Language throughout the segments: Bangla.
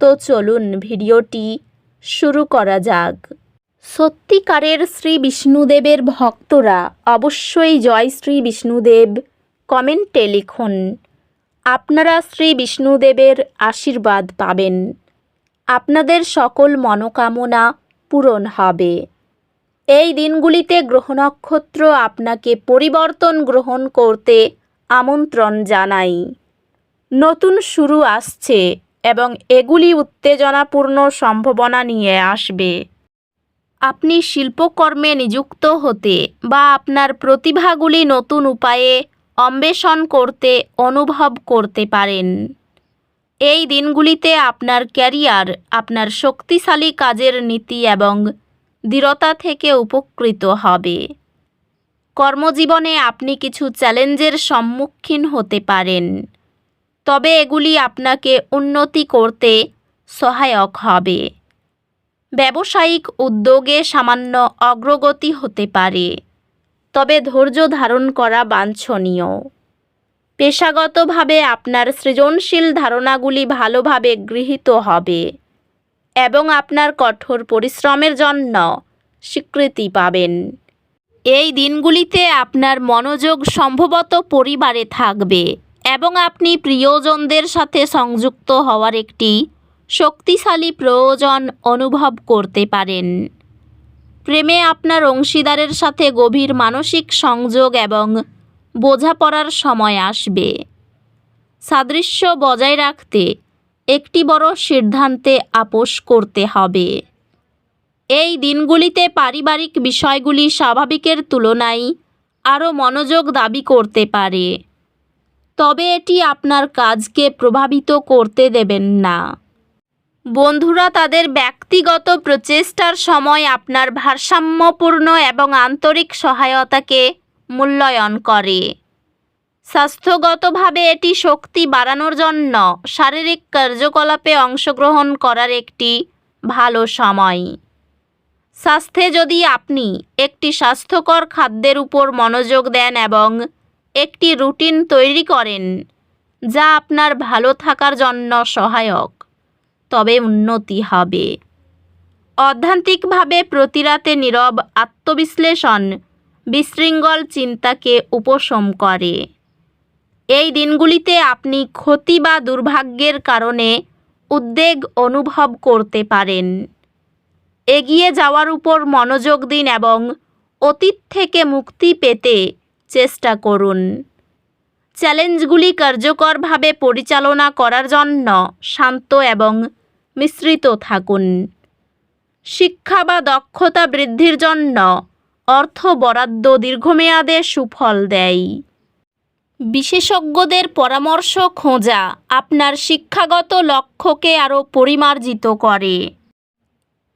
তো চলুন ভিডিওটি শুরু করা যাক। সত্যিকারের শ্রী বিষ্ণুদেবের ভক্তরা অবশ্যই জয় শ্রী বিষ্ণুদেব কমেন্টে লিখুন। আপনারা শ্রী বিষ্ণুদেবের আশীর্বাদ পাবেন। আপনাদের সকল মনোকামনা পূরণ হবে। এই দিনগুলিতে গ্রহ নক্ষত্র আপনাকে পরিবর্তন গ্রহণ করতে আমন্ত্রণ জানাই। নতুন শুরু আসছে। এবং এগুলি উত্তেজনাপূর্ণ সম্ভাবনা নিয়ে আসবে। আপনি শিল্পকর্মে নিযুক্ত হতে বা আপনার প্রতিভাগুলি নতুন উপায়ে অন্বেষণ করতে অনুভব করতে পারেন। এই দিনগুলিতে আপনার ক্যারিয়ার আপনার শক্তিশালী কাজের নীতি এবং দৃঢ়তা থেকে উপকৃত হবে। কর্মজীবনে আপনি কিছু চ্যালেঞ্জের সম্মুখীন হতে পারেন। তবে এগুলি আপনাকে উন্নতি করতে সহায়ক হবে। ব্যবসায়িক উদ্যোগে সামান্য অগ্রগতি হতে পারে, তবে ধৈর্য ধারণ করা বাঞ্ছনীয়। পেশাগতভাবে আপনার সৃজনশীল ধারণাগুলি ভালোভাবে গৃহীত হবে এবং আপনার কঠোর পরিশ্রমের জন্য স্বীকৃতি পাবেন। এই দিনগুলিতে আপনার মনোযোগ সম্ভবত পরিবারে থাকবে। এবং আপনি প্রিয়জনদের সাথে সংযুক্ত হওয়ার একটি শক্তিশালী প্রয়োজন অনুভব করতে পারেন। প্রেমে আপনার অংশীদারের সাথে গভীর মানসিক সংযোগ এবং বোঝাপড়ার সময় আসবে। সাদৃশ্য বজায় রাখতে একটি বড় সিদ্ধান্তে আপোষ করতে হবে। এই দিনগুলিতে পারিবারিক বিষয়গুলি স্বাভাবিকের তুলনায় আরও মনোযোগ দাবি করতে পারে। তবে এটি আপনার কাজকে প্রভাবিত করতে দেবেন না। বন্ধুরা, তাদের ব্যক্তিগত প্রচেষ্টার সময় আপনার ভারসাম্যপূর্ণ এবং আন্তরিক সহায়তাকে মূল্যায়ন করে। স্বাস্থ্যগতভাবে এটি শক্তি বাড়ানোর জন্য শারীরিক কার্যকলাপে অংশগ্রহণ করার একটি ভালো সময়। স্বাস্থ্যে যদি আপনি একটি স্বাস্থ্যকর খাদ্যের উপর মনোযোগ দেন এবং একটি রুটিন তৈরি করেন, যা আপনার ভালো থাকার জন্য সহায়ক, তবে উন্নতি হবে। অধ্যান্তিকভাবে প্রতিরাতে নীরব আত্মবিশ্লেষণ বিশৃঙ্গল চিন্তাকে উপশম করে। এই দিনগুলিতে আপনি ক্ষতি বা দুর্ভাগ্যের কারণে উদ্বেগ অনুভব করতে পারেন। এগিয়ে যাওয়ার উপর মনোযোগ দিন এবং অতীত থেকে মুক্তি পেতে চেষ্টা করুন। চ্যালেঞ্জগুলি কার্যকরভাবে পরিচালনা করার জন্য শান্ত এবং মিশ্রিত থাকুন। শিক্ষা বা দক্ষতা বৃদ্ধির জন্য অর্থ বরাদ্দ দীর্ঘমেয়াদে সুফল দেয়। বিশেষজ্ঞদের পরামর্শ খোঁজা আপনার শিক্ষাগত লক্ষ্যকে আরও পরিমার্জিত করে।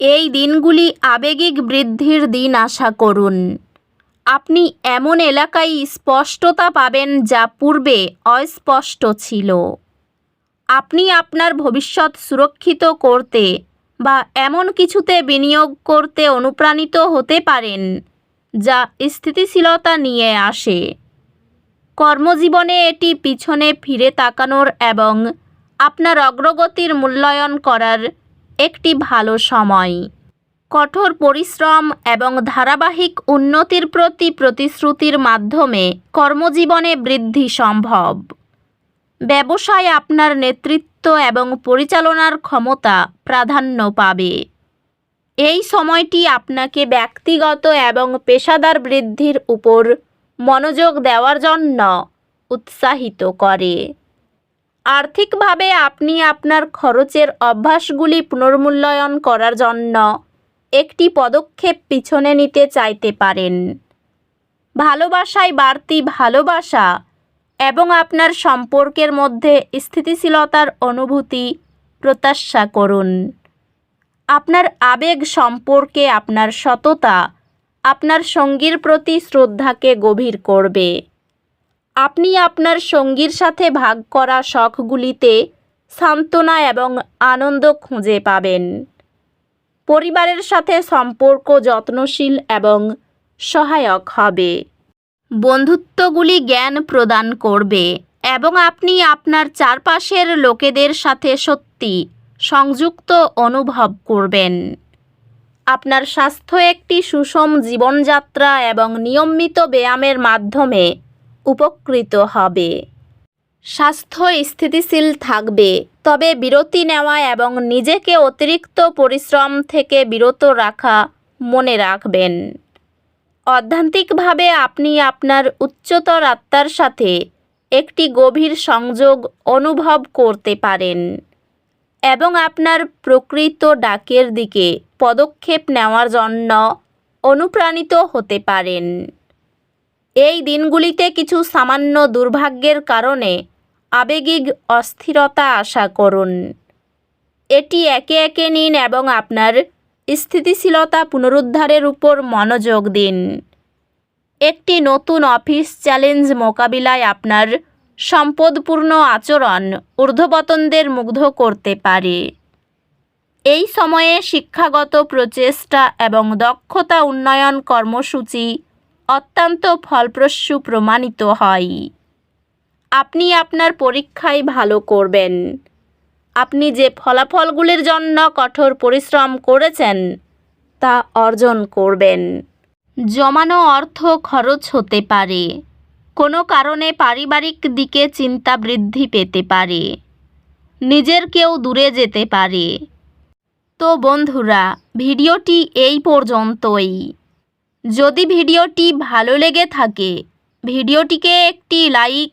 এই দিনগুলি আবেগিক বৃদ্ধির দিন আশা করুন। আপনি এমন এলাকায় স্পষ্টতা পাবেন যা পূর্বে অস্পষ্ট ছিল। আপনি আপনার ভবিষ্যৎ সুরক্ষিত করতে বা এমন কিছুতে বিনিয়োগ করতে অনুপ্রাণিত হতে পারেন, যা স্থিতিশীলতা নিয়ে আসে। কর্মজীবনে এটি পিছনে ফিরে তাকানোর এবং আপনার অগ্রগতির মূল্যায়ন করার একটি ভালো সময়। কঠোর পরিশ্রম এবং ধারাবাহিক উন্নতির প্রতি প্রতিশ্রুতির মাধ্যমে কর্মজীবনে বৃদ্ধি সম্ভব। ব্যবসায় আপনার নেতৃত্ব এবং পরিচালনার ক্ষমতা প্রাধান্য পাবে। এই সময়টি আপনাকে ব্যক্তিগত এবং পেশাদার বৃদ্ধির উপর মনোযোগ দেওয়ার জন্য উৎসাহিত করে। আর্থিকভাবে আপনি আপনার খরচের অভ্যাসগুলি পুনর্মূল্যায়ন করার জন্য একটি পদক্ষেপ পিছনে নিতে চাইতে পারেন। ভালোবাসায় বাড়তি ভালোবাসা এবং আপনার সম্পর্কের মধ্যে স্থিতিশীলতার অনুভূতি প্রত্যাশা করুন। আপনার আবেগ সম্পর্কে আপনার সততা আপনার সঙ্গীর প্রতি শ্রদ্ধাকে গভীর করবে। আপনি আপনার সঙ্গীর সাথে ভাগ করা শখগুলিতে সান্ত্বনা এবং আনন্দ খুঁজে পাবেন। পরিবারের সাথে সম্পর্ক যত্নশীল এবং সহায়ক হবে। বন্ধুত্বগুলি জ্ঞান প্রদান করবে এবং আপনি আপনার চারপাশের লোকেদের সাথে সত্যি সংযুক্ত অনুভব করবেন। আপনার স্বাস্থ্য একটি সুষম জীবনযাত্রা এবং নিয়মিত ব্যায়ামের মাধ্যমে উপকৃত হবে। স্বাস্থ্য স্থিতিশীল থাকবে। তবে বিরতি নেওয়া এবং নিজেকে অতিরিক্ত পরিশ্রম থেকে বিরত রাখা মনে রাখবেন। অধ্যান্তিকভাবে আপনি আপনার উচ্চতর আত্মার সাথে একটি গভীর সংযোগ অনুভব করতে পারেন এবং আপনার প্রকৃত ডাকের দিকে পদক্ষেপ নেওয়ার জন্য অনুপ্রাণিত হতে পারেন। এই দিনগুলিতে কিছু সামান্য দুর্ভাগ্যের কারণে আবেগিক অস্থিরতা আশা করুন। এটি একে একে নিন এবং আপনার স্থিতিশীলতা পুনরুদ্ধারের উপর মনোযোগ দিন। একটি নতুন অফিস চ্যালেঞ্জ মোকাবিলায় আপনার সম্পদপূর্ণ আচরণ ঊর্ধ্বপতনদের মুগ্ধ করতে পারে। এই সময়ে শিক্ষাগত প্রচেষ্টা এবং দক্ষতা উন্নয়ন কর্মসূচি অত্যন্ত ফলপ্রসূ প্রমাণিত হয়। আপনি আপনার পরীক্ষায় ভালো করবেন। আপনি যে ফলাফলগুলির জন্য কঠোর পরিশ্রম করেছেন, তা অর্জন করবেন। জমানো অর্থ খরচ হতে পারে। কোনো কারণে পারিবারিক দিকে চিন্তা বৃদ্ধি পেতে পারে। নিজের কেউ দূরে যেতে পারে। তো বন্ধুরা, ভিডিওটি এই পর্যন্তই। যদি ভিডিওটি ভালো লেগে থাকে, ভিডিওটিকে একটি লাইক